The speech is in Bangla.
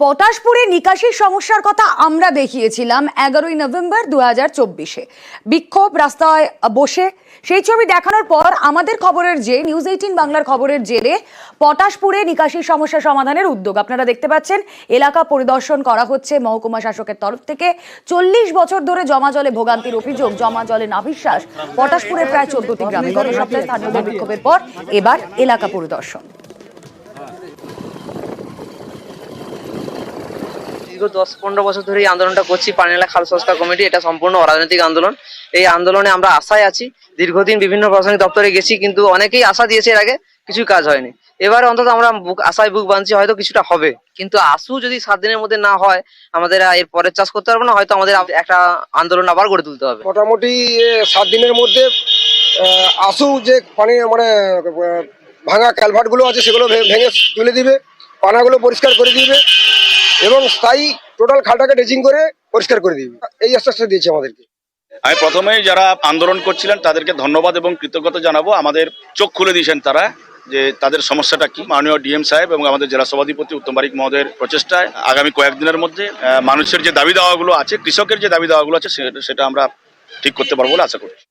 পটাশপুরে নিকাশির সমস্যার কথা আমরা দেখিয়েছিলাম এগারোই নভেম্বর দু হাজার চব্বিশে। বিক্ষোভ রাস্তায় বসে। সেই ছবি দেখানোর পর আমাদের খবরের যে নিউজ এইটিন বাংলার খবরের জেরে পটাশপুরে নিকাশির সমস্যা সমাধানের উদ্যোগ। আপনারা দেখতে পাচ্ছেন, এলাকা পরিদর্শন করা হচ্ছে মহকুমা শাসকের তরফ থেকে। চল্লিশ বছর ধরে জমা জলে ভোগান্তির অভিযোগ, জমা জলে নাভিশ্বাস। পটাশপুরের প্রায় চোদ্দটি গ্রামে গত সপ্তাহে স্থানীয়দের বিক্ষোভের পর এবার এলাকা পরিদর্শন। দীর্ঘ দশ পনেরো বছর ধরে এই আন্দোলনটা করছি, পানিয়ালা খাল সংস্কার কমিটি, এটা সম্পূর্ণ অরাজনৈতিক আন্দোলন। এই আন্দোলনে আমরা আশায় আছি, দীর্ঘদিন বিভিন্ন প্রশাসনিক দপ্তরে গেছি, কিন্তু অনেকেই আশা দিয়েছে এর আগে কিছুই কাজ হয়নি। এবারে অন্তত আমরা বুক, আশায় বুক বাঁধছি, হয়তো কিছুটা হবে। কিন্তু আসু যদি সাত দিনের মধ্যে না হয়, আমাদের এর পরের চাষ করতে পারব না, হয়তো আমাদের একটা আন্দোলন আবার গড়ে তুলতে হবে। মোটামুটি সাত দিনের মধ্যে আসু যে পানি মানে ভাঙা ক্যালভার্টগুলো আছে, সেগুলো ভেঙে তুলে দিবে। পানাগুলো পরিষ্কার করে দিবে এবং স্থায়ী টোটাল খালটাকে ড্রেজিং করে পরিষ্কার করে দিবে। এই আশ্বাসটা দিয়েছে আমাদেরকে। আমি প্রথমেই যারা আন্দোলন করছিলেন, তাদেরকে ধন্যবাদ এবং কৃতজ্ঞতা জানাব। আমাদের চোখ খুলে দিয়েছেন তারা যে তাদের সমস্যাটা কি। মাননীয় ডিএম সাহেব এবং আমাদের জেলা সভাধিপতি উত্তম বারিক মহোদয়ের প্রচেষ্টায় আগামী কয়েকদিনের মধ্যে মানুষের যে দাবি দাওয়াগুলো আছে, কৃষকের যে দাবি দাওয়াগুলো আছে সেটা আমরা ঠিক করতে পারব বলে আশা করছি।